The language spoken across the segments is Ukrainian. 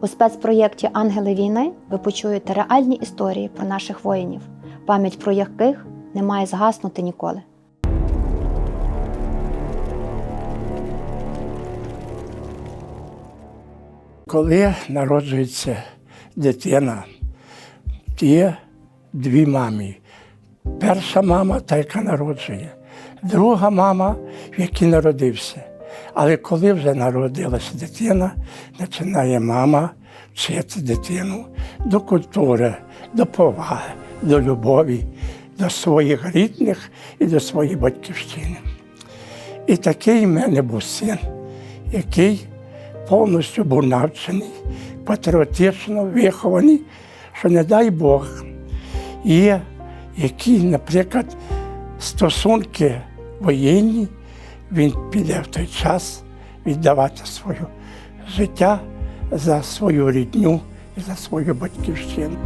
У спецпроєкті Ангели війни ви почуєте реальні історії про наших воїнів, пам'ять про яких не має згаснути ніколи. Коли народжується дитина, є дві мамі. Перша мама та, яка народжує, друга мама, в якій народився. Але коли вже народилася дитина, починає мама вчити дитину до культури, до поваги, до любові, до своїх рідних і до своєї батьківщини. І такий в мене був син, який повністю був навчений, патріотично вихований, що не дай Бог, є які, наприклад, стосунки воєнні, він піде в той час віддавати своє життя за свою рідню і за свою батьківщину.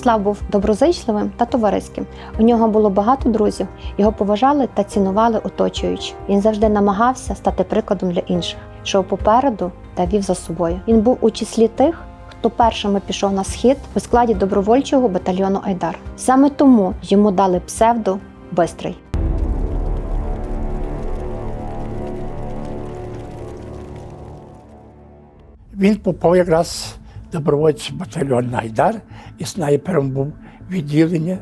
Ярослав був доброзичливим та товариським. У нього було багато друзів, його поважали та цінували оточуючи. Він завжди намагався стати прикладом для інших, йшов попереду та вів за собою. Він був у числі тих, хто першими пішов на схід у складі добровольчого батальйону Айдар. Саме тому йому дали псевдо Бистрий. Він попав якраз добровольчий батальйон Найдар і снайпером був відділення,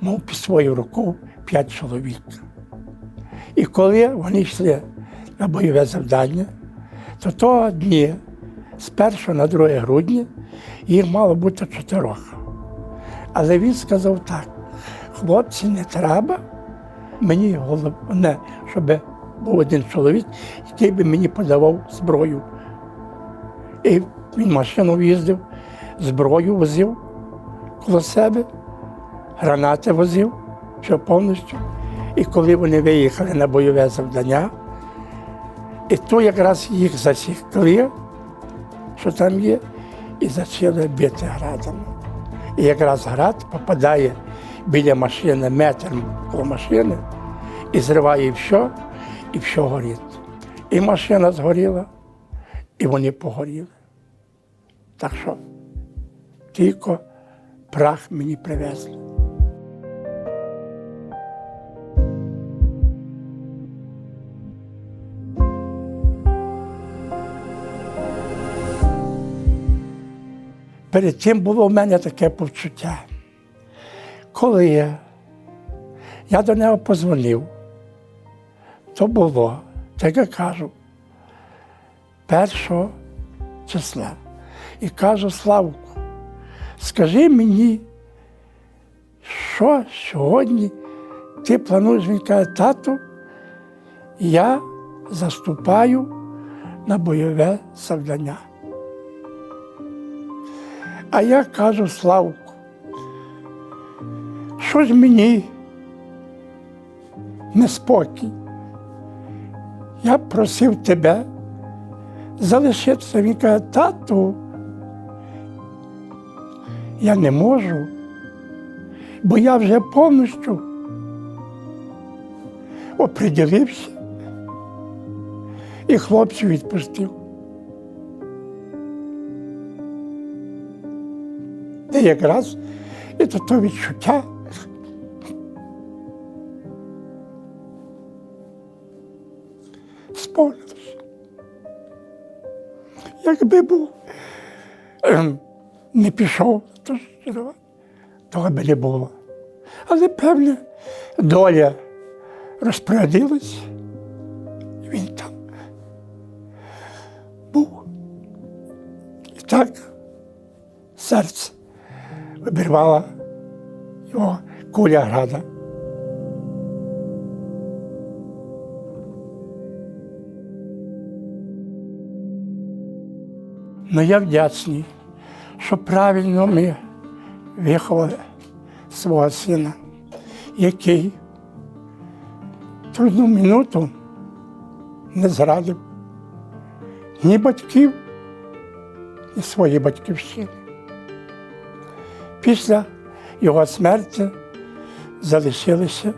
мав під свою руку п'ять чоловік. І коли вони йшли на бойове завдання, то того дні, з 1 на 2 грудня, їх мало бути чотирьох. Але він сказав так: хлопці, не треба, мені головне, щоб був один чоловік, який би мені подавав зброю. І він машину їздив, зброю возив коло себе, гранати возив, все повністю. І коли вони виїхали на бойове завдання, і то якраз їх засікли, що там є, і почали бити градами. І якраз град попадає біля машини метр коло машини і зриває все, і все горить. І машина згоріла, і вони погоріли. Так що тільки прах мені привезли. Перед тим було в мене таке почуття. Коли я, я до нього позвонив, то було, так я кажу, першого числа. І кажу Славку, скажи мені, що сьогодні ти плануєш? Він каже, тату, я заступаю на бойове завдання. А я кажу Славку, що ж мені неспокій? Я просив тебе залишитися. Він каже, тату, я не можу, бо я вже повністю оприділився і хлопців відпустив. Якраз і то, то відчуття. Сповнилося. Якби був ем, не пішов, то того би не було. Але певне, доля розпорядилась, він там був. І так серце вибірвало його, куля града. Ну я вдячний, що правильно ми виховали свого сина, який трудну минуту не зрадив ні батьків, ні своєї батьківщини. Після його смерті залишилися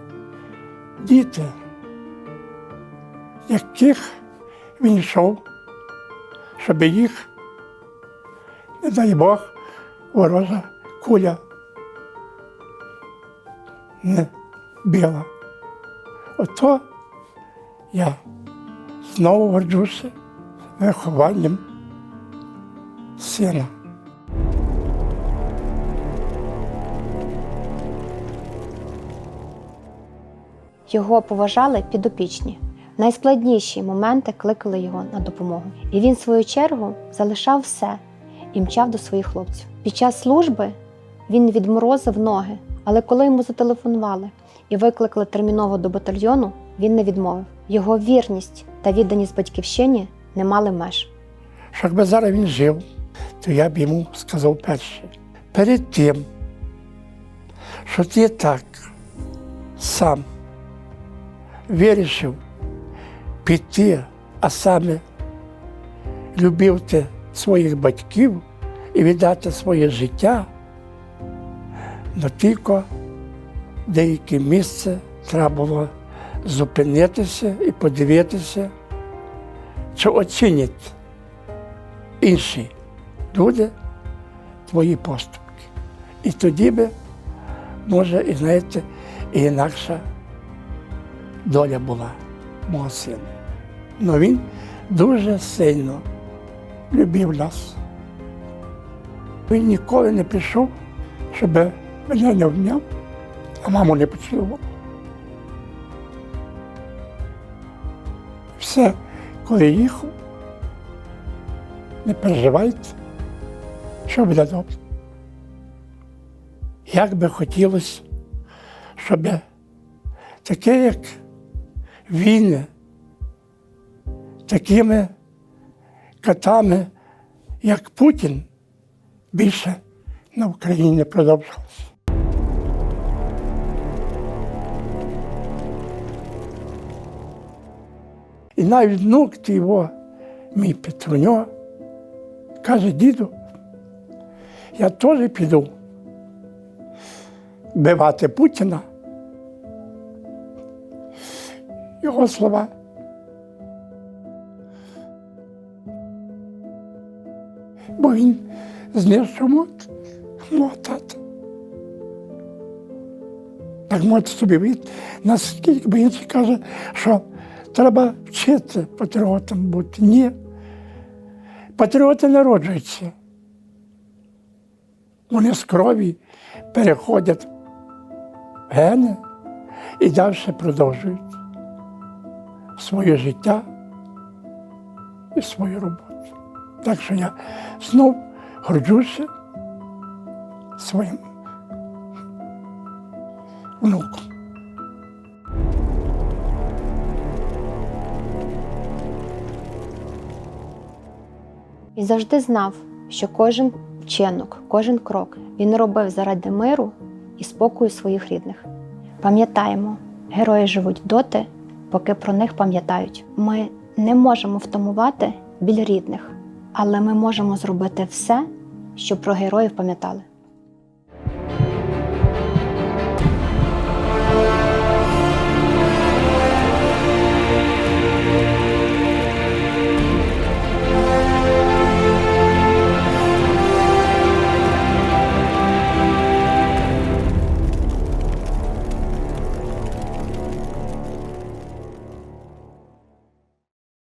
діти, яких він йшов, щоб їх, не дай Бог, ворожа куля не била. Ото я знову горджуся вихованням сина. Його поважали підопічні. Найскладніші моменти кликали його на допомогу. І він, в свою чергу, залишав все і мчав до своїх хлопців. Під час служби він відморозив ноги, але коли йому зателефонували і викликали терміново до батальйону, він не відмовив. Його вірність та відданість батьківщині не мали меж. якби зараз він жив, то я б йому сказав перше. Перед тим, що ти так сам вирішив піти, а саме любив ти своїх батьків і віддати своє життя, но тільки деяке місце треба було зупинитися і подивитися, чи оцінять інші люди твої поступки. І тоді би, може, і знаєте, і інакша доля була мого сина. Но він дуже сильно любив нас. Він ніколи не пішов, щоб мене не обняв, а маму не поцілував. Все, коли їхав, не переживайте, що буде добре. Як би хотілося, щоб таке, як війни, такими катами, як Путін, більше на Україні не продовжувалося. І навіть внук його, мій Петруньо, каже, діду, я теж піду бивати Путіна. Його слова. Бо він мот, мого. Так можете собі від, наскільки інший каже, що треба вчити патріотом бути. Ні. Патріоти народжуються. Вони з крові переходять в гени і далі продовжують своє життя і свою роботу. Так що я знов горджуся своїм внуком. І завжди знав, що кожен вчинок, кожен крок він робив заради миру і спокою своїх рідних. Пам'ятаємо, герої живуть доти, поки про них пам'ятають. Ми не можемо втамувати біль рідних, але ми можемо зробити все, щоб про героїв пам'ятали.